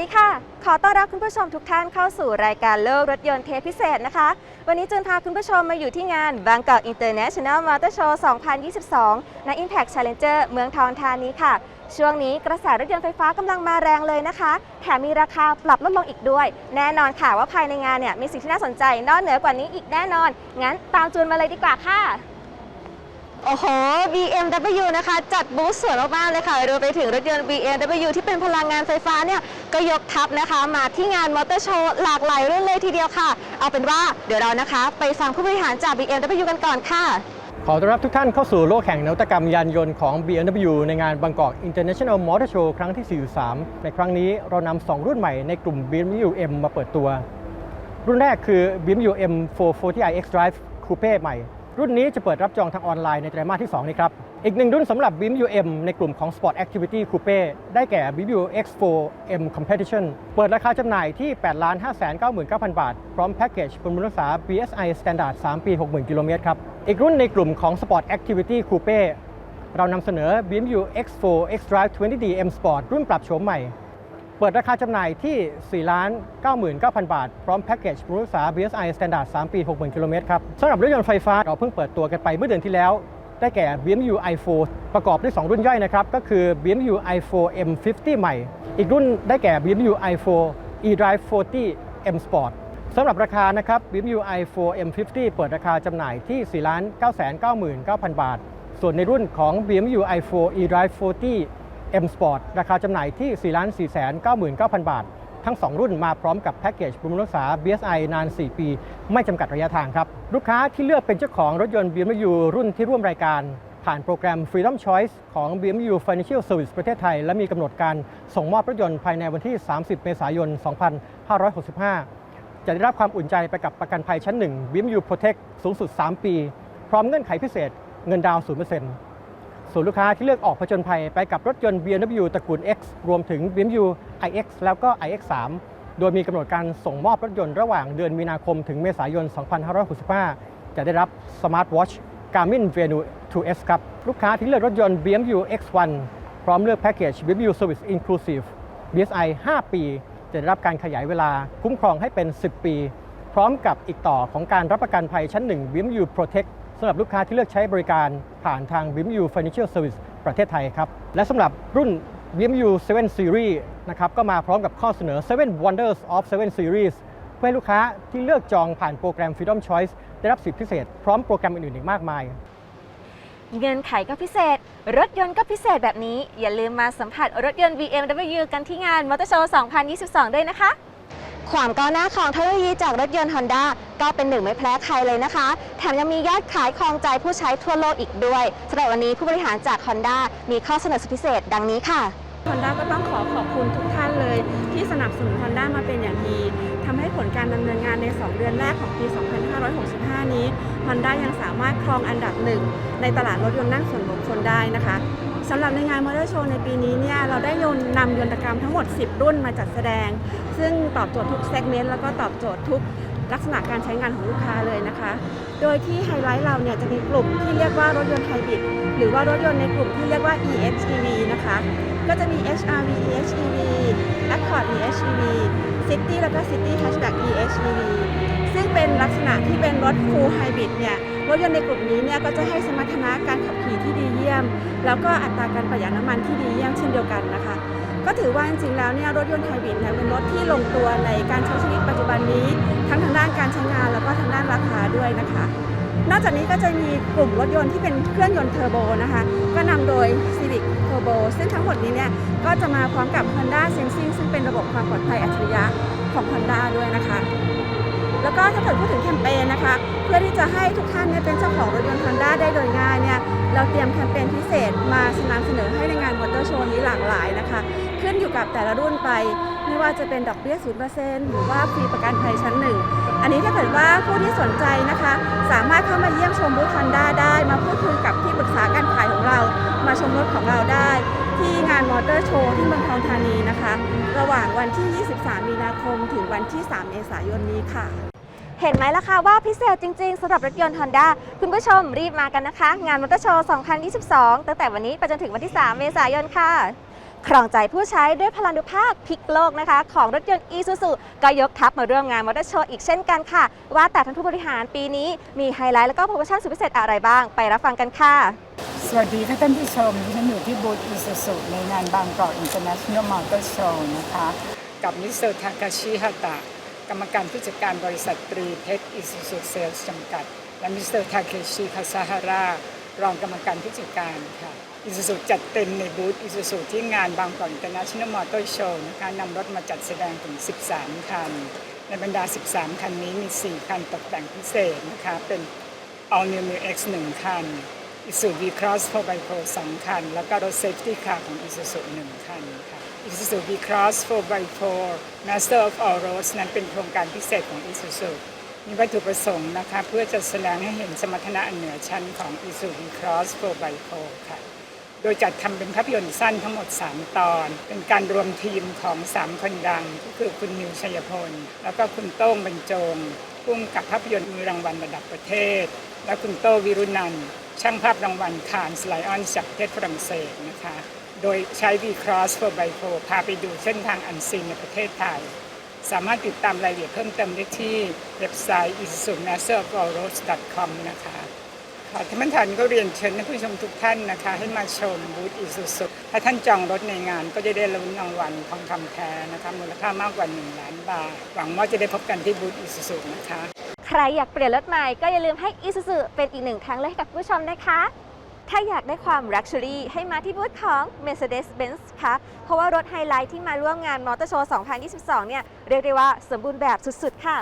ดีค่ะ ขอต้อนรับคุณผู้ชมทุกท่านเข้าสู่รายการโลกรถยนต์เทปพิเศษนะคะ วันนี้จึงพาคุณผู้ชมมาอยู่ที่งาน Bangkok International Motor Show 2022ณ Impact Challenger เมืองทองธานีค่ะ ช่วงนี้กระแสรถยนต์ไฟฟ้ากำลังมาแรงเลยนะคะ แถมมีราคาปรับลดลงอีกด้วย แน่นอนค่ะว่าภายในงานเนี่ยมีสิ่งที่น่าสนใจนอกเหนือกว่านี้อีกแน่นอน งั้นตามจูนมาเลยดีกว่าค่ะ โอ้โห BMW นะคะ จัดบูธสวยมากๆเลยค่ะรวมไปถึงรถยนต์ BMW ที่เป็นพลังงานไฟฟ้าเนี่ยก็ยกทัพนะคะ มาที่งานมอเตอร์โชว์หลากหลายรุ่นเลยทีเดียวค่ะ เอาเป็นว่าเดี๋ยวเรานะคะ ไปฟังผู้บริหารจาก BMW กันก่อนค่ะ ขอต้อนรับทุกท่านเข้าสู่โลกแห่งนวัตกรรมยานยนต์ของ BMW ในงานบางกอก International Motor Show ครั้งที่ 43 ในครั้งนี้เรานำ2รุ่นใหม่ในกลุ่ม BMW M มาเปิดตัว รุ่นแรกคือ BMW M 440i X Drive Coupe ใหม่ รุ่นนี้จะเปิดรับจองทางออนไลน์ในไตรมาสที่ 2 นี้ครับ อีกหนึ่งรุ่นสำหรับ BMW M ในกลุ่มของ Sport Activity Coupe ได้แก่ BMW X4 M Competition เปิดราคาจำหน่ายที่ 8 5 9 9 0 0 0 บาท พร้อมแพ็กเกจบำรุงรักษา BSI Standard 3 ปี 60,000 กิโลเมตรครับ อีกรุ่นในกลุ่มของ Sport Activity Coupe เรานำเสนอ BMW X4 X Drive 20D M Sport รุ่นปรับโฉมใหม่ เปิดราคาจำหน่ายที่4 99,000 บาท พร้อมแพ็กเกจบรุงรักษา BSI Standard 3 ปี 60,000 กิโลเมตรครับสำหรับรถยนต์ไฟฟ้าเราเพิ่งเปิดตัวกันไปเมื่อเดือนที่แล้ว ได้แก่ BMW i4 ประกอบด้วย 2 รุ่นย่อยนะครับ ก็คือ BMW i4 M50 ใหม่ อีกรุ่นได้แก่ BMW i4 eDrive 40 M Sport สำหรับราคานะครับ BMW i4 M50 เปิดราคาจำหน่ายที่ 4 999,000 บาท ส่วนในรุ่นของ BMW i4 eDrive 40 M Sport ราคาจำหน่ายที่ 4 4 9 9 0 0 0 บาท ทั้ง 2 รุ่นมาพร้อมกับแพ็กเกจบำรุงรักษา BSI นาน 4 ปี ไม่จำกัดระยะทางครับ ลูกค้าที่เลือกเป็นเจ้าของรถยนต์ BMW รุ่นที่ร่วมรายการ ผ่านโปรแกรม Freedom Choice ของ BMW Financial Service ประเทศไทย และมีกำหนดการส่งมอบรถยนต์ภายในวันที่ 30 เมษายน 2565 จะได้รับความอุ่นใจไปกับประกันภัยชั้น 1 BMW Protect สูงสุด 3 ปี พร้อมเงื่อนไขพิเศษเงินดาวน์0% ส่วนลูกค้าที่เลือกออกผจญภัยไปกับรถยนต์ BMW ตระกูล X รวมถึง BMW iX แล้วก็ iX3 โดยมีกำหนดการส่งมอบรถยนต์ระหว่างเดือนมีนาคมถึงเมษายน 2565 จะได้รับ Smart Watch Garmin Venu 2S ครับ ลูกค้าที่เลือกรถยนต์ BMW X1 พร้อมเลือกแพ็กเกจ BMW Service Inclusive BSI 5 ปี จะได้รับการขยายเวลาคุ้มครองให้เป็น 10 ปี พร้อมกับอีกต่อของการรับประกันภัยชั้น 1 BMW Protect สำหรับลูกค้าที่เลือกใช้บริการผ่านทาง BMW Financial Service ประเทศไทยครับ และสำหรับรุ่น BMW 7 Series นะครับก็มาพร้อมกับข้อเสนอ 7 Wonders of 7 Series เพื่อให้ลูกค้าที่เลือกจองผ่านโปรแกรม Freedom Choice ได้รับสิทธิพิเศษพร้อมโปรแกรมอื่นๆอีกมากมาย เงื่อนไขก็พิเศษ รถยนต์ก็พิเศษแบบนี้ อย่าลืมมาสัมผัสรถยนต์ BMW กันที่งานมอเตอร์โชว์ 2022 ด้วยนะคะ ความก้าวหน้าของเทคโนโลยีจากรถยนต์ Honda ก็เป็นหนึ่งไม่แพ้ใครเลยนะคะ แถมยังมียอดขายครองใจผู้ใช้ทั่วโลกอีกด้วยสำหรับวันนี้ผู้บริหารจาก Honda มีข้อเสนอสุดพิเศษ ดังนี้ค่ะฮอนด้าก็ต้องขอขอบคุณทุกท่านเลย ที่สนับสนุนฮอนด้ามาเป็นอย่างดีทำให้ผลการดำเนินงานใน 2 เดือนแรกของปี 2565 นี้ฮอนด้ายังสามารถครองอันดับหนึ่งในตลาดรถยนต์นั่งส่วนบุคคลได้นะคะ สำหรับในงานมอเตอร์โชว์ในปีนี้เนี่ยเราได้ยนนำยนตกรรมทั้งหมด 10 รุ่นมาจัดแสดง ซึ่งตอบโจทย์ทุกเซกเมนต์แล้วก็ตอบโจทย์ทุกลักษณะการใช้งานของลูกค้าเลยนะคะ โดยที่ไฮไลท์เราเนี่ยจะมีกลุ่มที่เรียกว่ารถยนต์ไฮบริดหรือว่ารถยนต์ในกลุ่มที่เรียกว่า EHEV นะคะ ก็จะมี HRV EHEV Accord EHEV City แล้วก็ City Hatchback EHEV ซึ่งเป็นลักษณะที่เป็นรถ Full Hybrid เนี่ย รถยนต์ในกลุ่มนี้เนี่ยก็จะให้สมรรถนะการขับขี่ที่ดีเยี่ยม แล้วก็อัตราการประหยัดน้ำมันที่ดีเยี่ยมเช่นเดียวกันนะคะ ก็ถือว่าจริงๆแล้วเนี่ยรถยนต์ไฮบริดเนี่ยเป็นรถที่ลงตัวในการใช้ชีวิตปัจจุบันนี้ ทั้งทางด้านการใช้งานแล้วก็ทางด้านราคาด้วยนะคะ นอกจากนี้ก็จะมีกลุ่มรถยนต์ที่เป็นเครื่องยนต์เทอร์โบนะคะก็นำโดย Civic Turbo ซึ่งทั้งหมดนี้เนี่ยก็จะมาพร้อมกับ Honda Sensing ซึ่งเป็นระบบความปลอดภัยอัจฉริยะของ Honda ด้วยนะคะ แล้วก็ถ้าเกิดพูดถึงแคมเปญนะคะ เพื่อที่จะให้ทุกท่านเนี่ยเป็นเจ้าของรถยนต์ Honda ได้โดยง่ายเนี่ยเราเตรียมแคมเปญพิเศษมานำเสนอให้ในงานมอเตอร์โชว์นี้หลากหลายนะคะ ขึ้นอยู่กับแต่ละรุ่นไป ไม่ว่าจะเป็นดอกเบี้ย0%หรือว่าฟรีประกันภัยชั้นหนึ่งอันนี้ถ้าเกิดว่าผู้ที่สนใจนะคะ สามารถเข้ามาเยี่ยมชมบูธ Honda ได้ มาพูดคุยกับที่ปรึกษาการขายของเรา มาชมรถของเราได้ ที่งานมอเตอร์โชว์ที่เมืองทองธานี ระหว่างวันที่ 23 มีนาคม ถึงวันที่ 3 เมษายนนี้ค่ะ เห็นไหมล่ะคะว่าพิเศษจริงๆสำหรับรถยนต์ Honda คุณผู้ชมรีบมากันนะคะ งานมอเตอร์โชว์ 2022 ตั้งแต่วันนี้ไปจนถึงวันที่ 3 เมษายนค่ะ ครองใจผู้ใช้ด้วยพลังนุภาพพลิกโลกนะคะ ของรถยนต์ Isuzu ก็ยกทัพมาร่วมงานมอเตอร์โชว์อีกเช่นกันค่ะ ว่าแต่ท่านผู้บริหารปีนี้มีไฮไลท์แล้วก็โปรโมชั่นสุดพิเศษอะไรบ้างไปรับฟังกันค่ะ สวัสดีค่ะท่านผู้ชมที่ฉันอยู่ที่บูธอิซูซุในงานบางกอก International Motor Show นะคะ กับมิสเตอร์ทากาชิฮาตะกรรมการผู้จัดการบริษัทตรีเพชรอิซูซุเซลส์จำกัด และมิสเตอร์ทาเคชิคาซาฮารารองกรรมการผู้จัดการค่ะ อิซูซุจัดเต็มในบูธอิซูซุที่งานบางกอก International Motor Show นะคะนำรถมาจัดแสดงถึง 13 คัน ในบรรดา 13 คันนี้มี 4 คันตกแต่งพิเศษนะคะเป็น All New Mu X 1 คัน Isuzu V-Cross 4x4 2 คัน แล้วก็รถ Safety Car ของ Isuzu 1คันค่ะ Isuzu V-Cross 4x4 Master of All Roads นั้นเป็นโครงการพิเศษของ Isuzu มีวัตถุประสงค์นะคะเพื่อจะแสดงให้เห็นสมรรถนะเหนือชั้นของ Isuzu V-Cross 4x4 ค่ะ โดยจัดทำเป็นภาพยนตร์สั้นทั้งหมด 3 ตอน เป็นการรวมทีมของ 3 คนดัง ก็คือคุณนิวชัยพล แล้วก็คุณโต้งบรรจงพุ่มกับภาพยนตร์มือรางวัลระดับประเทศ และคุณโต้วิรุนันช่างภาพรางวัลคานสไลออนจากประเทศฝรั่งเศสนะคะ โดยใช้ V-Cross 4x4 พาไปดูเส้นทางอันซีนในประเทศไทย สามารถติดตามรายละเอียดเพิ่มเติมได้ที่เว็บไซต์ i s u m a s t e r o r o a d c o m นะคะ ค่ะท่านประธานก็เรียนเชิญท่านผู้ชมทุกท่านนะคะ ให้มาชมบูธอิซูซุถ้าท่านจองรถในงานก็จะได้ลุ้นรางวัลทองคำแท้นะคะมูลค่ามากกว่า 1 ล้านบาท หวังว่าจะได้พบกันที่บูธอิซูซุนะคะ ใครอยากเปลี่ยนรถใหม่ก็อย่าลืมให้ Isuzu เป็นอีกหนึ่งทางเลือกให้กับผู้ชมนะคะ ถ้าอยากได้ความ Luxury ให้มาที่บูธของ Mercedes-Benz ค่ะ เพราะว่ารถไฮไลท์ที่มาร่วมงานมอเตอร์โชว์ 2022 เนี่ยเรียกได้ว่าสมบูรณ์แบบสุดๆ ค่ะ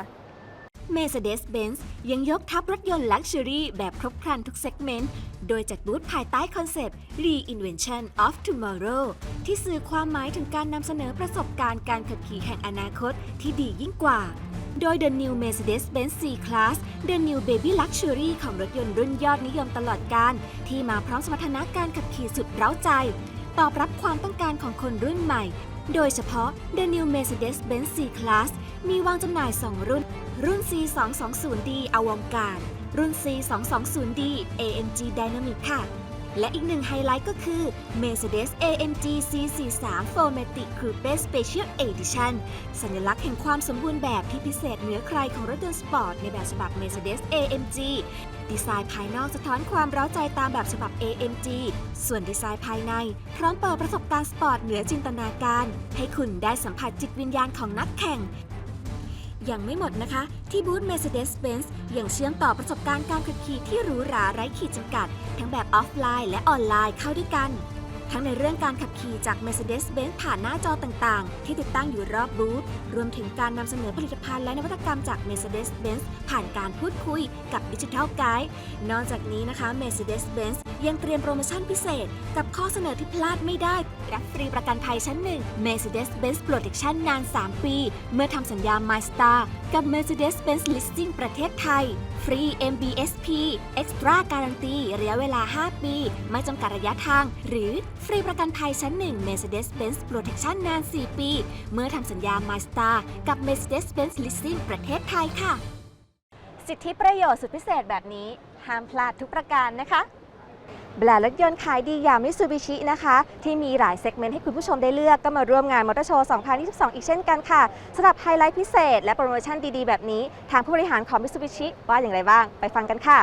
Mercedes-Benz ยังยกทัพรถยนต์ Luxury แบบครบครันทุกเซกเมนต์ โดยจัดบูธภายใต้คอนเซปต์ Reinvention of Tomorrow ที่สื่อความหมายถึงการนำเสนอประสบการณ์การขับขี่แห่งอนาคตที่ดียิ่งกว่า โดย The New Mercedes-Benz C-Class The New Baby Luxury ของรถยนต์รุ่นยอดนิยมตลอดการ ที่มาพร้อมสมรรถนะการขับขี่สุดเร้าใจ ตอบรับความต้องการของคนรุ่นใหม่ โดยเฉพาะ The New Mercedes-Benz C-Class มีวางจำหน่าย 2 รุ่น รุ่น C220D อวองกาศรุ่น C220D AMG Dynamic ค่ะ และอีกหนึ่งไฮไลท์ก็คือ Mercedes AMG C43 4matic Coupe Special Edition สัญลักษณ์แห่งความสมบูรณ์แบบที่พิเศษเหนือใครของรถยนต์สปอร์ตในแบบฉบับ Mercedes AMG ดีไซน์ภายนอกสะท้อนความเร้าใจตามแบบฉบับ AMG ส่วนดีไซน์ภายใน พร้อมเปิดประสบการณ์สปอร์ตเหนือจินตนาการ ให้คุณได้สัมผัสจิตวิญญาณของนักแข่ง ยังไม่หมดนะคะ ที่บูธ Mercedes-Benz ยังเชื่อมต่อประสบการณ์การขับขี่ที่หรูหราไร้ขีดจำกัด ทั้งแบบออฟไลน์และออนไลน์เข้าด้วยกัน ทั้งในเรื่องการขับขี่จาก Mercedes-Benz ผ่านหน้าจอต่างๆ ที่ติดตั้งอยู่รอบบูธ รวมถึงการนำเสนอผลิตภัณฑ์และนวัตกรรมจาก Mercedes-Benz ผ่านการพูดคุยกับดิจิทัลไกด์นอกจากนี้นะคะ Mercedes-Benz ยังเตรียมโปรโมชั่นพิเศษ กับข้อเสนอที่พลาดไม่ได้ รับฟรีประกันภัยชั้นหนึ่ง Mercedes-Benz Protection นาน 3 ปี เมื่อทำสัญญา MyStar กับ Mercedes-Benz Leasing ประเทศไทย ฟรี MBSP Extra Guarantee ระยะเวลา 5 ปี ไม่จำกัดระยะทาง หรือฟรีประกันภัยชั้นหนึ่ง Mercedes-Benz Protection นาน 4 ปี เมื่อทำสัญญา MyStar กับ Mercedes-Benz Leasing ประเทศไทยค่ะ สิทธิประโยชน์สุดพิเศษแบบนี้ ห้ามพลาดทุกประการนะคะแบรนด์รถยนต์ขายดีอย่างมิซูบิชินะคะ ที่มีหลายเซกเมนต์ให้คุณผู้ชมได้เลือกก็มาร่วมงานมอเตอร์โชว์ 2022 อีกเช่นกันค่ะสำหรับไฮไลท์พิเศษ และโปรโมชั่นดีๆ แบบนี้ ทางผู้บริหารของมิซูบิชิว่าอย่างไรบ้าง ไปฟังกันค่ะ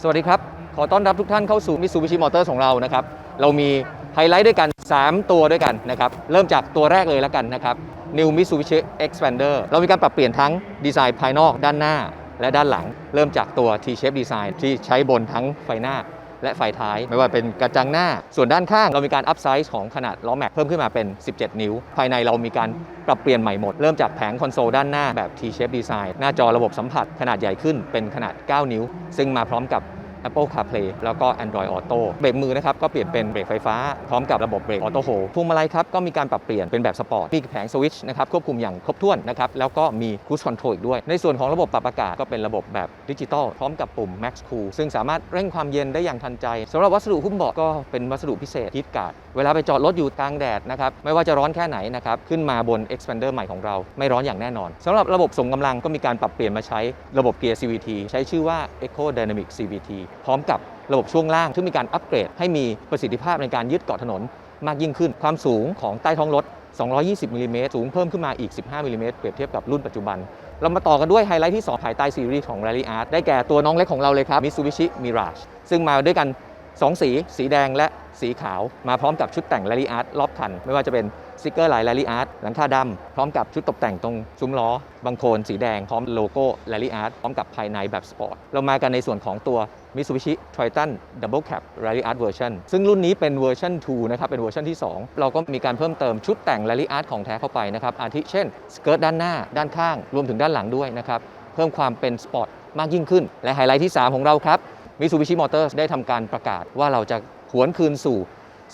สวัสดีครับ ขอต้อนรับทุกท่านเข้าสู่ Mitsubishi Motors ของเรานะครับ เรามี ไฮไลท์ด้วยกัน 3 ตัวด้วยกันนะครับ เริ่มจากตัวแรกเลยแล้วกันนะครับ New Mitsubishi Xpander เรามีการปรับเปลี่ยนทั้งดีไซน์ภายนอกด้านหน้า และด้านหลัง เริ่มจากตัว T-shape design ที่ใช้บนทั้งไฟหน้าและไฟท้าย ไม่ว่าเป็นกระจังหน้า ส่วนด้านข้างเรามีการอัพไซส์ของขนาดล้อแม็กเพิ่มขึ้นมาเป็น 17 นิ้ว ภายในเรามีการปรับเปลี่ยนใหม่หมด เริ่มจากแผงคอนโซลด้านหน้าแบบ T-shape design หน้าจอระบบสัมผัสขนาดใหญ่ขึ้นเป็นขนาด 9 นิ้ว ซึ่งมาพร้อมกับ Apple CarPlay แล้วก็ Android Auto เบรกมือนะครับก็เปลี่ยนเป็นเบรกไฟฟ้า พร้อมกับระบบเบรกออโต้โฮพวงมาลัยครับก็มีการปรับเปลี่ยนเป็นแบบสปอร์ตมีแผงสวิตช์นะครับควบคุมอย่างครบถ้วนนะครับแล้วก็มี Cruise Control อีกด้วย ในส่วนของระบบปรับอากาศก็เป็นระบบแบบดิจิตอลพร้อมกับปุ่ม Max Cool ซึ่งสามารถเร่งความเย็นได้อย่างทันใจสำหรับวัสดุหุ้มเบาะก็เป็นวัสดุพิเศษฮีทการ์ดเวลาไปจอดรถอยู่กลางแดดนะครับไม่ว่าจะร้อนแค่ไหนนะครับขึ้นมาบน Expander ใหม่ของเราไม่ร้อนอย่างแน่นอนสำหรับระบบส่งกำลังก็มีการปรับเปลี่ยนมาใช้ระบบเกียร์ CVT ใช้ชื่อว่า Eco Dynamic CVT พร้อมกับระบบช่วงล่างที่มีการอัปเกรด ให้มีประสิทธิภาพในการยึดเกาะถนนมากยิ่งขึ้น ความสูงของใต้ท้องรถ 220มิลลิเมตรสูงเพิ่มขึ้นมาอีก 15มิลลิเมตรเปรียบเทียบกับรุ่นปัจจุบัน เรามาต่อกันด้วยไฮไลท์ที่ 2 ภายใต้ซีรีส์ของ Rally Art ได้แก่ตัวน้องเล็กของเราเลยครับ Mitsubishi Mirage ซึ่งมาด้วยกัน 2 สี สีแดงและสีขาว มาพร้อมกับชุดแต่ง Rally Art รอบคัน ไม่ว่าจะเป็น สติกเกอร์ลาย Rally Art หลังคาดำพร้อมกับชุดตกแต่งตรงซุ้มล้อบางโคนสีแดง พร้อมโลโก้ Rally Art พร้อมกับภายในแบบสปอร์ตเรามากันในส่วนของตัว Mitsubishi Triton Double Cab Rally Art Version ซึ่งรุ่นนี้เป็นเวอร์ชัน2นะครับ เป็นเวอร์ชันที่ 2 เราก็มีการเพิ่มเติมชุดแต่ง Rally Art ของแท้เข้าไปนะครับ อาทิเช่น สเกิร์ตด้านหน้า ด้านข้าง รวมถึงด้านหลังด้วยนะครับ เพิ่มความเป็นสปอร์ตมากยิ่งขึ้น และไฮไลท์ที่ 3 ของเราครับ Mitsubishi Motors ได้ทำการประกาศว่าเราจะหวนคืนสู่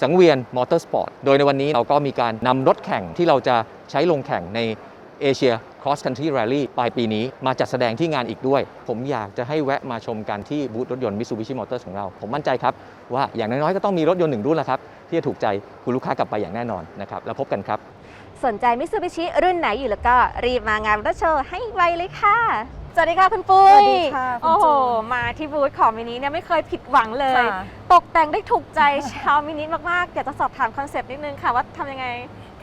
สังเวียนมอเตอร์สปอร์ต โดยในวันนี้เราก็มีการนำรถแข่งที่เราจะใช้ลงแข่งในเอเชีย Cross Country Rally ปลายปีนี้มาจัดแสดงที่งานอีกด้วย ผมอยากจะให้แวะมาชมกันที่บูธรถยนต์ Mitsubishi Motors ของเรา ผมมั่นใจครับ ว่าอย่างน้อยๆ ก็ต้องมีรถยนต์หนึ่งรุ่นแล้วครับ ที่จะถูกใจคุณลูกค้ากลับไปอย่างแน่นอนนะครับ แล้วพบกันครับ สนใจมิ t ซูบิชิรุ่นไหนอยู่แล้วก็รีบมางานรถโชว์ให้ไวเลยค่ะ วัสดีค่ะคุณปุ้ยสวัสดีค่ะคุณโอ้โหจูนมาที่บูธของมินิเนี่ยไม่เคยผิดหวังเลย ค่ะ ตกแต่งได้ถูกใจชาวมินิมากๆอยากจะสอบถามคอนเซปต์นิดนึงค่ะว่าทำยังไง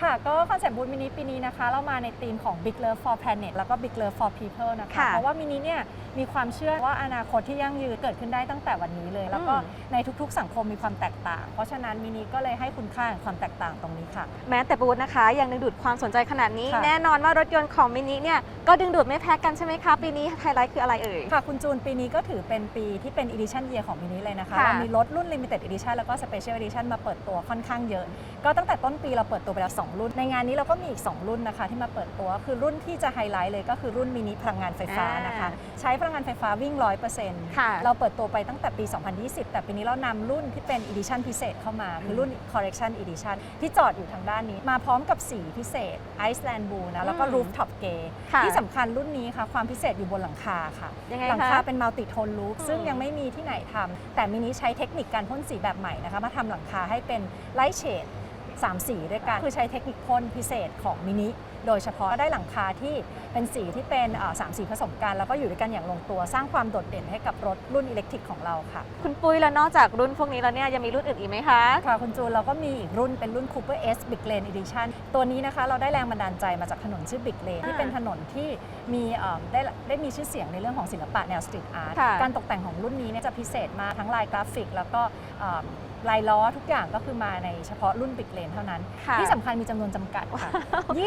ค่ะ ก็คอนเซ็ปต์บูธมินิปีนี้นะคะ เรามาในธีมของ Big Love for Planet แล้วก็ Big Love for People นะคะ ค่ะเพราะว่ามินิเนี่ยมีความเชื่อว่าอนาคตที่ยั่งยืนเกิดขึ้นได้ตั้งแต่วันนี้เลย แล้วก็อืม ในทุกๆ สังคมมีความแตกต่าง เพราะฉะนั้นมินิก็เลยให้คุณค่าแห่งความแตกต่างตรงนี้ค่ะ แม้แต่บูธนะคะ ยังดึงดูดความสนใจขนาดนี้ ค่ะ แน่นอนว่ารถยนต์ของมินิเนี่ย ก็ดึงดูดไม่แพ้กันใช่ไหมคะ ปีนี้ไฮไลท์คืออะไรเอ่ย ค่ะ คุณจูนปีนี้ก็ถือเป็นปีที่เป็น Edition Year ของมินิเลยนะคะ ค่ะเรามีรถรุ่น Limited Edition แล้วก็ Special Edition มาเปิดตัวค่อนข้างเยอะ ก็ตั้งแต่ต้นปีเราเปิดตัวไปแล้ว2 รุ่น ในงานนี้เราก็มีอีก 2 รุ่นนะคะ ที่มาเปิดตัวคือรุ่นที่จะไฮไลท์เลยก็คือรุ่นมินิพลังงานไฟฟ้านะคะ ใช้พลังงานไฟฟ้าวิ่ง 100%ค่ะเราเปิดตัวไปตั้งแต่ปี 2020 แต่ปีนี้เรานำรุ่นที่เป็น Edition พิเศษเข้ามา คือรุ่น Correction Edition ที่จอดอยู่ทางด้านนี้ มาพร้อมกับสีพิเศษ Iceland Blue นะแล้วก็อืม Rooftop Grey ค่ะที่สำคัญรุ่นนี้ค่ะความพิเศษอยู่บนหลังคาค่ะยังไงหลังคะคาเป็นมัลติโทนลูปอืมซึ่งยังไม่มีที่ไหนทำแต่มินิใช้เทคนิคการพ่นสีแบบใหม่นะคะมาทำหลังคาให้เป็นไลท์เชด สามสีด้วยกันคือใช้เทคนิคพ่นพิเศษของมินิโดยเฉพาะได้หลังคาที่เป็นสีที่เป็นเอ่อสามสีผสมกัน แล้วก็อยู่ด้วยกันอย่างลงตัวสร้างความโดดเด่นให้กับรถรุ่นอิเล็กทริกของเราค่ะ คุณปุ้ยแล้วนอกจากรุ่นพวกนี้แล้วเนี่ยยังมีรุ่นอื่นอีกไหมคะ ค่ะ คุณจูนเราก็มีอีกรุ่นเป็นรุ่น Cooper S Big Lane Edition ตัวนี้นะคะเราได้แรงบันดาลใจมาจากถนนชื่อ Big Lane ที่เป็นถนนที่มีเอ่อได้ได้มีชื่อเสียงในเรื่องของศิลปะแนวสตรีทอาร์ตค่ะการตกแต่งของรุ่นนี้เนี่ยจะพิเศษมากทั้งลายกราฟิก แล้วก็เอ่อ ลายล้อทุกอย่างก็คือมาในเฉพาะรุ่น Big Lane เท่านั้น ค่ะที่สำคัญมีจำนวนจำกัดค่ะ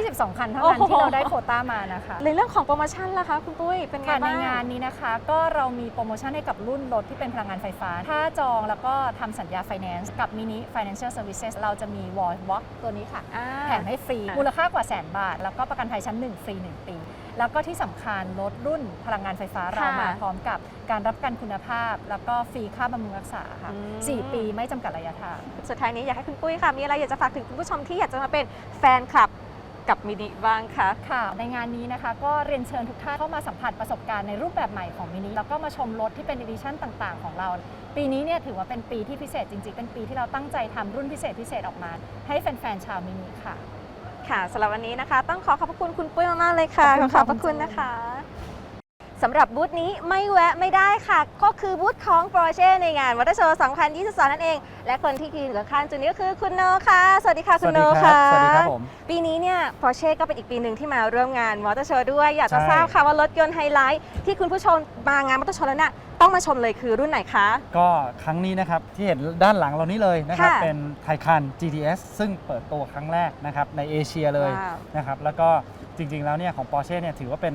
22 คันเท่านั้นโอ้โห ที่เราได้โควต้ามานะคะในเรื่องของโปรโมชั่นล่ะคะคุณปุ้ยเป็นไงค่ะในบ้าง งานนี้นะคะ ก็เรามีโปรโมชั่นให้กับรุ่นรถที่เป็นพลังงานไฟฟ้า ถ้าจองแล้วก็ทำสัญญา Finance กับ Mini Financial Services เราจะมี Wall Walk ตัวนี้ค่ะอ่าแถมให้ฟรีค่ะมูลค่ากว่าแสนบาท แล้วก็ประกันภัยชั้น 1 ฟรี 1 ปี แล้วก็ที่สำคัญรถรุ่นพลังงานไฟฟ้าเราค่ะมาพร้อมกับการรับประกันคุณภาพ แล้วก็ฟรีค่าบำรุงรักษาค่ะอืม4ปีไม่จำกัดระยะทาง สุดท้ายนี้อยากให้คุณปุ้ยค่ะ มีอะไรอยากจะฝากถึงคุณผู้ชมที่อยากจะมาเป็นแฟนคลับกับมินิบ้างคะ ค่ะในงานนี้นะคะก็เรียนเชิญทุกท่านเข้ามาสัมผัสประสบการณ์ในรูปแบบใหม่ของมินิแล้วก็มาชมรถที่เป็นอีดิชั่นต่าง ๆ ของเรา ปีนี้เนี่ยถือว่าเป็นปีที่พิเศษจริง ๆ เป็นปีที่เราตั้งใจทำรุ่นพิเศษพิเศษออกมา ให้แฟน ๆ ชาวมินิค่ะ ค่ะสำหรับวันนี้นะคะ ต้องขอขอบพระคุณคุณปุ้ยมากๆเลยค่ะ ขอบคุณขอบพระค่ะคุณนะคะ สำหรับบูธนี้ไม่แวะไม่ได้ค่ะ ก็คือบูธของ Porsche ในงานมอเตอร์โชว์ 2022 นั่นเอง และคนที่ยืนอยู่ข้างจุดนี้ก็คือคุณโนค่ะ สวัสดีค่ะ คุณโนค่ะ สวัสดีครับผม ปีนี้เนี่ย Porsche ก็เป็นอีกปีหนึ่งที่มาร่วมงานมอเตอร์โชว์ด้วย อยากจะใช่ทราบค่ะว่ารถยนต์ไฮไลท์ที่คุณผู้ชมมางานมอเตอร์โชว์แล้วเนี่ยต้องมาชมเลยคือรุ่นไหนคะ ก็ครั้งนี้นะครับ ที่เห็นด้านหลังเรานี้เลยนะครับค่ะเป็นไทคัน GTS ซึ่งเปิดตัวครั้งแรกนะครับในเอเชียเลยว้าวนะครับแล้วก็จริงๆแล้วเนี่ยของ Porsche เนี่ยถือว่าเป็น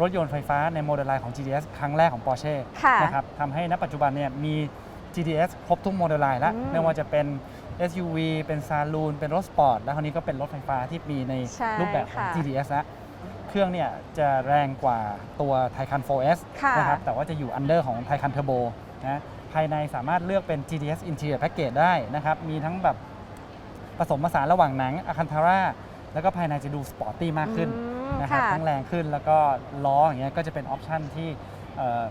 รถยนต์ไฟฟ้าในโมเดลไลน์ของ GTS ครั้งแรกของ Porsche ค่ะนะครับทำให้ณปัจจุบันเนี่ยมี GTS ครบทุกโมเดลไลน์แล้วอืมไม่ว่าจะเป็น SUV เป็นซาลูน เป็นรถสปอร์ต แล้วคราวนี้ก็เป็นรถไฟฟ้าที่มีในใช่รูปแบบของค่ะ GTS แล้วเครื่องเนี่ยจะแรงกว่าตัว Taycan 4S ค่ะนะครับ แต่ว่าจะอยู่อันเดอร์ของ Taycan Turbo นะ ภายในสามารถเลือกเป็น GTS Interior Package ได้นะครับ มีทั้งแบบผสมผสานระหว่างหนัง Alcantara แล้วก็ภายในจะดูสปอร์ตตี้มากขึ้นอืมนะครับค่ะ ทั้งแรงขึ้นแล้วก็ล้ออย่างเงี้ยก็จะเป็นออปชันที่เอ่อ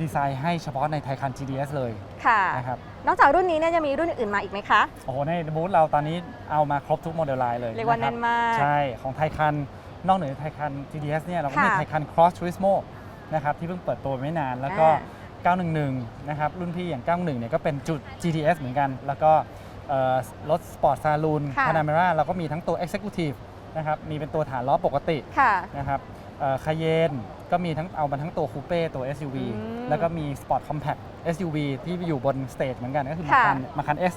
ดีไซน์ให้เฉพาะใน Taycan GTS เลยค่ะ นะครับนอกจากรุ่นนี้เนี่ยยังมีรุ่นอื่นๆมาอีกไหมคะ โอ้โหในบูธเราตอนนี้เอามาครบทุกโมเดลไลน์เลยเรียกว่าะคแน่บ นมาก ใช่ ของไทคัน นอกเหนือไทคัน GTS เนี่ยเราก็มีค่ะไทคัน Cross Turismo นะครับที่เพิ่งเปิดตัวไม่นานแล้วก็911 นะครับ รุ่นพี่อย่าง 911 เนี่ยก็เป็นจุด GTS เหมือนกัน แล้วก็เอ่อ รถสปอร์ตซาลูนค่ะ พานาเมราเราก็มีทั้งตัว Executive นะครับมีเป็นตัวฐานล้อปกติค่ะ นะครับคาเยนก็มีทั้งเอามาทั้งตัวคูเป้ตัว SUV อืมแล้วก็มี Sport Compact SUV ที่อยู่บนสเตจเหมือนกันก็คือมาค่ะ คันมาคัน S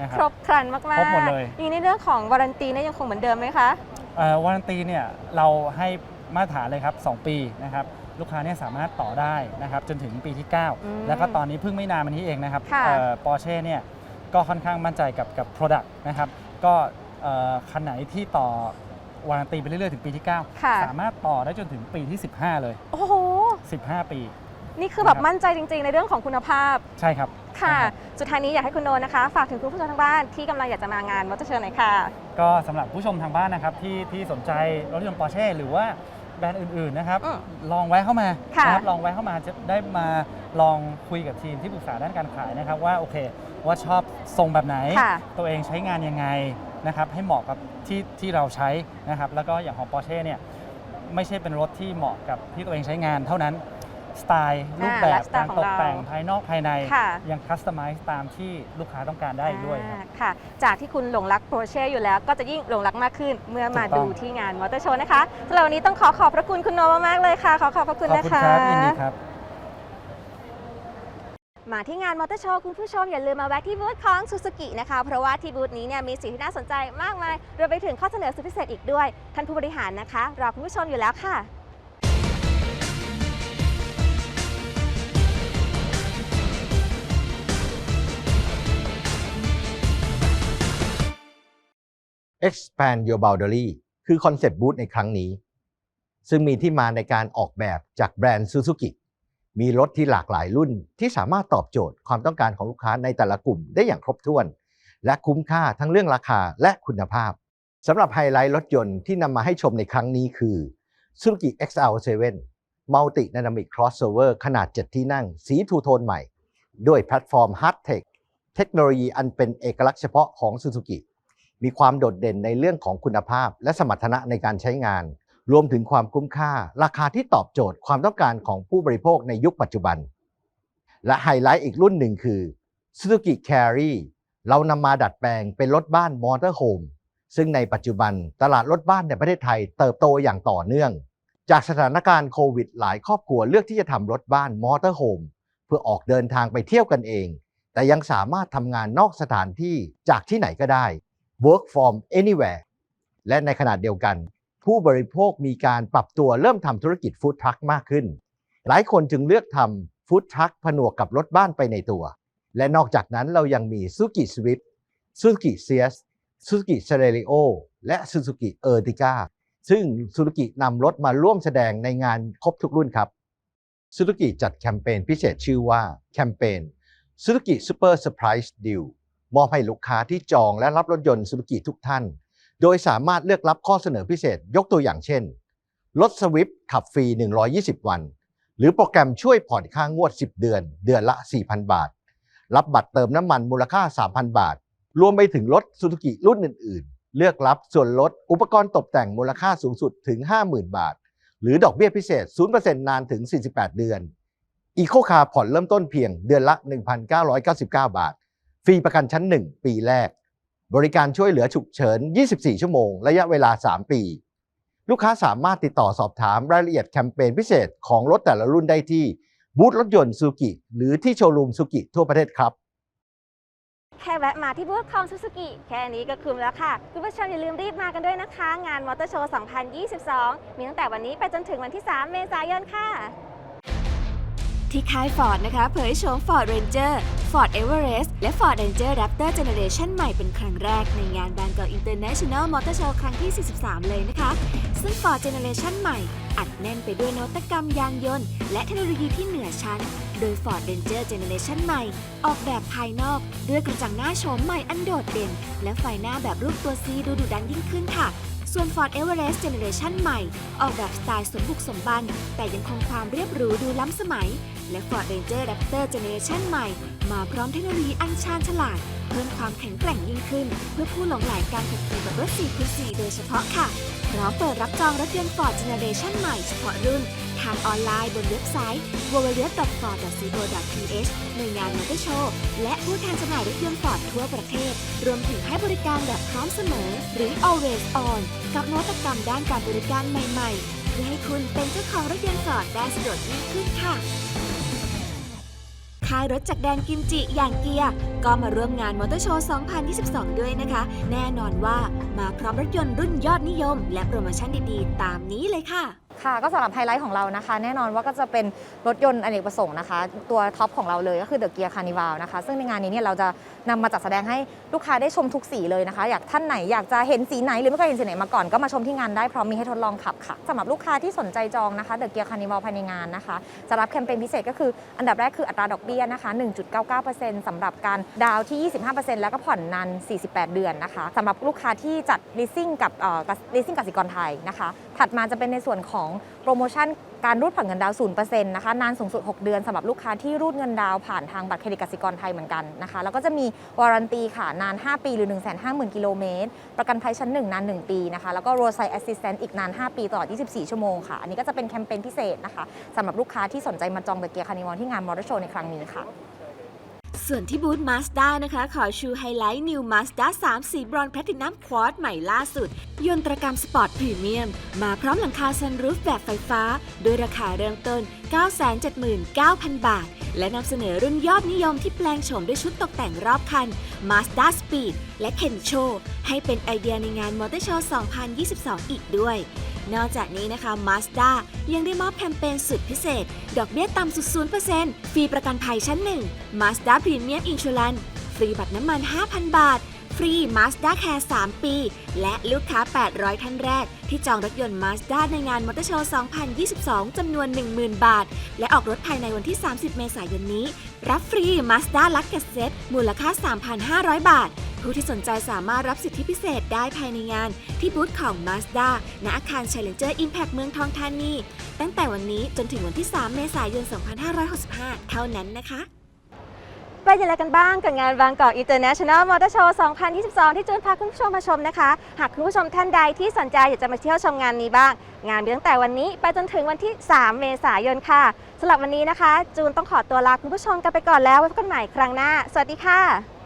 นะคครับรบครันมากๆครบหมดเลยอย่างนี้ในเรื่องของวารันตีเนี่ยยังคงเหมือนเดิมไหมคะ เอ่อวารันตีเนี่ยเราให้มาตรฐานเลยครับ 2 ปีนะครับลูกค้าเนี่ยสามารถต่อได้นะครับจนถึงปีที่ อืม9 แล้วก็ตอนนี้เพิ่งไม่นานมานี้เองนะครับค่ะ ปอร์เช่เนี่ย ก็ค่อนข้างมั่นใจกับกับ Product นะครับ ก็เอ่อคันไหนที่ต่อวารันตีไปเรื่อยๆ ถึงปีที่ ค่ะ 9 สามารถต่อได้จนถึงปีที่ 15 เลย โอ้โห 15 ปี นี่คือแบบนะครับ มั่นใจจริง ๆ ในเรื่องของคุณภาพ ใช่ครับค่ะนะครับสุดท้ายนี้อยากให้คุณโนนะคะ ฝากถึงคุณผู้ชมทางบ้านที่กำลังอยากจะมางานมอเตอร์โชว์หน่อยค่ะ ก็สำหรับผู้ชมทางบ้านนะครับที่ที่สนใจรถยนต์ปอร์เช่หรือว่า แบรนด์อื่นๆนะครับอืมลองแวะเข้ามาค่ะ นะครับลองแวะเข้ามาจะได้มาลองคุยกับทีมที่ปรึกษาด้านการขายนะครับว่าโอเค ว่าชอบทรงแบบไหน ค่ะ ตัวเองใช้งานยังไงนะครับให้เหมาะกับที่ที่เราใช้นะครับแล้วก็อย่างของปอร์เช่เนี่ยไม่ใช่เป็นรถที่เหมาะกับที่ตัวเองใช้งานเท่านั้น สไตล์รูปแบไลบฟ์สไตล์การของตกแต่งเราภายนอกภายใน ค่ะ ยังคัสตอมไมซ์ตามที่ลูกค้าต้องการได้อีกด้วยครับ อ่าค่ะ จากที่คุณหลงรักโปรเช่อยู่แล้ว ก็จะยิ่งหลงรักมากขึ้นเมื่อมาถูกต้ดูอง ที่งานมอเตอร์โชว์นะคะสำหรับวันนี้ต้องขอขอบพระคุณคุณโนมากๆเลยค่ะ ขอขอบพระคุณขอบนะคุณคะครับยินดีครับ มาที่งานมอเตอร์โชว์คุณผู้ชมอย่าลืมมาแวะที่บูธของซูซูกินะคะ เพราะว่าที่บูธนี้เนี่ยมีสิ่งที่น่าสนใจมากมายรวมไปถึงข้อเสนอสุดพิเศษอีกด้วย ท่านผู้บริหารนะคะรอคุณผู้ชมอยู่แล้วค่ะ Expand Your Boundary คือคอนเซปต์บูธในครั้งนี้ ซึ่งมีที่มาในการออกแบบจากแบรนด์ Suzuki มีรถที่หลากหลายรุ่นที่สามารถตอบโจทย์ความต้องการของลูกค้าในแต่ละกลุ่มได้อย่างครบถ้วน และคุ้มค่าทั้งเรื่องราคาและคุณภาพสำหรับไฮไลท์รถยนต์ที่นำมาให้ชมในครั้งนี้คือ Suzuki XL7 Multi Dynamic Crossover ขนาด 7 ที่นั่ง สีทูโทนใหม่ ด้วยแพลตฟอร์ม Hard Tech เทคโนโลยีอันเป็นเอกลักษณ์เฉพาะของ Suzuki มีความโดดเด่นในเรื่องของคุณภาพ และสมรรถนะในการใช้งาน รวมถึงความคุ้มค่า ราคาที่ตอบโจทย์ความต้องการของผู้บริโภคในยุคปัจจุบัน และไฮไลท์อีกรุ่นหนึ่งคือ Suzuki Carry เรานำมาดัดแปลงเป็นรถบ้านมอเตอร์โฮมซึ่งในปัจจุบันตลาดรถบ้านในประเทศไทยเติบโตอย่างต่อเนื่อง จากสถานการณ์โควิด หลายครอบครัวเลือกที่จะทำรถบ้านมอเตอร์โฮมเพื่อออกเดินทางไปเที่ยวกันเอง แต่ยังสามารถทำงานนอกสถานที่จากที่ไหนก็ได้ work from anywhere และในขณะเดียวกัน ผู้บริโภคมีการปรับตัวเริ่มทำธุรกิจฟู้ดทรัคมากขึ้น หลายคนจึงเลือกทำฟู้ดทรัคผนวกกับรถบ้านไปในตัว และนอกจากนั้นเรายังมี Suzuki Swift Suzuki Ciaz Suzuki Celerio และ Suzuki Ertiga ซึ่ง Suzuki นำรถมาร่วมแสดงในงานครบทุกรุ่นครับ Suzuki จัดแคมเปญพิเศษชื่อว่าแคมเปญ Suzuki Super Surprise Deal มอบให้ลูกค้าที่จองและรับรถยนต์ Suzuki ทุกท่าน โดยสามารถเลือกรับข้อเสนอพิเศษยกตัวอย่างเช่น รถสวิฟขับฟรี 120 วัน หรือโปรแกรมช่วยผ่อนค่างวด 10 เดือน เดือนละ 4,000 บาท รับบัตรเติมน้ำมันมูลค่า 3,000 บาท รวมไปถึงรถ Suzuki รุ่นอื่น ๆ เลือกรับส่วนลดอุปกรณ์ตกแต่งมูลค่าสูงสุดถึง 50,000 บาท หรือดอกเบี้ยพิเศษ 0%นานถึง 48 เดือนอีโคคาผ่อนเริ่มต้นเพียงเดือนละ 1,999 บาท รีประกันชั้น 1 ปีแรก บริการช่วยเหลือฉุกเฉิน 24 ชั่วโมง ระยะเวลา 3 ปี ลูกค้าสามารถติดต่อสอบถามรายละเอียดแคมเปญพิเศษของรถแต่ละรุ่นได้ที่บูธรถยนต์ซูกิหรือที่โชว์รูมซูกิทั่วประเทศครับ แค่แวะมาที่บูธของซูซูกิแค่นี้ก็คุ้มแล้วค่ะ คุณผู้ชมอย่าลืมรีบมากันด้วยนะคะ งานมอเตอร์โชว์ 2022 มีตั้งแต่วันนี้ไปจนถึงวันที่ 3 เมษายนค่ะ ที่ค่ายฟอร์ดนะคะ เผยโฉม Ford Ranger Ford Everest และ Ford Ranger Raptor Generation ใหม่เป็นครั้งแรกในงาน Bangkok International Motor Show ครั้งที่ 43 เลยนะคะ ซึ่ง Ford Generation ใหม่ อัดแน่นไปด้วยนวัตกรรมยานยนต์ และเทคโนโลยีที่เหนือชั้น โดย Ford Ranger Generation ใหม่ ออกแบบภายนอก ด้วยกระจังหน้าโฉมใหม่อันโดดเด่น และไฟหน้าแบบรูปตัวซีดูดุดันยิ่งขึ้นค่ะส่วน Ford Everest Generation ใหม่ ออกแบบสไตล์สมบุกสมบัน แต่ยังคงความเรียบหรูดูล้ำสมัย และ Ford Ranger Raptor Generation ใหม่ มาพร้อมเทคโนโลยีอันชาญฉลาด เพิ่มความแข็งแกร่งยิ่งขึ้น เพื่อผู้หลงใหลการขับขี่แบบรถ4คูณ4โดยเฉพาะค่ะ พร้อมเปิดรับจองรถยนต์ Ford Generation ใหม่เฉพาะรุ่น ทางออนไลน์บนเว็บไซต์ www.ford.co.th ในงานมอเตอร์โชว์และผู้แทนจำหน่ายรถยนต์ Ford ทั่วประเทศ รวมถึงให้บริการแบบพร้อมเสมอ หรือ always on กับนวัตกรรมด้านการบริการใหม่ๆ เพื่อให้คุณเป็นเจ้าของรถยนต์ Ford ได้สะดวกยิ่งขึ้นค่ะ ค่ายรถจากแดนกิมจิอย่างเกียร์ ก็มาร่วมงานมอเตอร์โชว์ 2022 ด้วยนะคะ แน่นอนว่ามาพร้อมรถยนต์รุ่นยอดนิยม และโปรโมชั่นดีๆ ตามนี้เลยค่ะ ค่ะก็สำหรับไฮไลท์ของเรานะคะ แน่นอนว่าก็จะเป็นรถยนต์อเนกประสงค์นะคะ ตัวท็อปของเราเลยก็คือ The Gear Carnival นะคะ ซึ่งในงานนี้เนี่ยเราจะนำมาจัดแสดงให้ลูกค้าได้ชมทุกสีเลยนะคะ อยากท่านไหนอยากจะเห็นสีไหนหรือไม่เคยเห็นสีไหนมาก่อนก็มาชมที่งานได้พร้อมมีให้ทดลองขับค่ะสำหรับลูกค้าที่สนใจจองนะคะ The Gear Carnival ภายในงานนะคะจะรับแคมเปญพิเศษก็คืออันดับแรกคืออัตราดอกเบี้ยนะคะ1.99%สำหรับการดาวที่ 25%แล้วก็ผ่อนนาน48 เดือนนะคะสำหรับลูกค้าที่จัด leasing กับเอ่อ leasing กสิกรไทยนะคะถัดมาจะเป็นในส่วนของโปรโมชั่นการรูดผ่อนเงินดาวน์0%นะคะ นานสูงสุด 6 เดือนสำหรับลูกค้าที่รูดเงินดาวผ่านทางบัตรเครดิตกสิกรไทยเหมือนกันนะคะ แล้วก็จะมีวารันตีค่ะ นาน 5 ปีหรือ 150,000 กิโลเมตร ประกันภัยชั้น 1 นาน 1 ปีนะคะ แล้วก็โรไซ d ์แอสซิสแตนต์อีกนาน 5 ปีตลอด 24 ชั่วโมงค่ะ อันนี้ก็จะเป็นแคมเปญพิเศษนะคะสำหรับลูกค้าที่สนใจมาจองเดอะเกียร์คานิวที่งานมอเตอร์โชว์ในครั้งนี้ค่ะ ส่วนที่บูธ Mazda นะคะ ขอชูไฮไลท์ New Mazda 3 สีบรอน Platinum Quad ใหม่ล่าสุด ยนตรกรรมสปอร์ตพรีเมียม มาพร้อมหลังคาซันรูฟแบบไฟฟ้าด้วยราคาเริ่มต้น 979,000 บาท และนำเสนอรุ่นยอดนิยมที่แปลงโฉมด้วยชุดตกแต่งรอบคัน Mazda Speed และ Kencho ให้เป็นไอเดียในงานมอเตอร์โชว์ 2022 อีกด้วย นอกจากนี้นะคะ Mazda ยังได้มอบแคมเปญสุดพิเศษ ดอกเบี้ยต่ำสุด 0%ฟรีประกันภัยชั้น 1 Mazda Premium Insurance ฟรีบัตรน้ำมัน 5,000 บาท ฟรี Mazda Care 3 ปี และลูกค้า 800 ท่านแรก ที่จองรถยนต์ Mazda ในงานมอเตอร์โชว์ 2022 จำนวน 10,000 บาท และออกรถภายในวันที่ 30 เมษายนนี้ รับฟรี Mazda l u x เซ็ตมูลค่า 3,500 บาท ผู้ที่สนใจสามารถรับสิทธิพิเศษได้ภายในงาน ที่บูธของ Mazda ณอาคาร Challenger Impact เมืองทองธานี ตั้งแต่วันนี้จนถึงวันที่ 3 เมษายน 2565 เท่านั้นนะคะไปอย่างไรกันบ้างกับงานบางกอก International Motor Show 2022 ที่จูนพาคุณผู้ชมมาชมนะคะ หากคุณผู้ชมท่านใดที่สนใจอยากจะมาเที่ยวชมงานนี้บ้าง งานมีตั้งแต่วันนี้ไปจนถึงวันที่ 3 เมษายนค่ะสำหรับวันนี้นะคะ จูนต้องขอตัวลาคุณผู้ชมกันไปก่อนแล้วไว้พบกันใหม่ครั้งหน้า สวัสดีค่ะ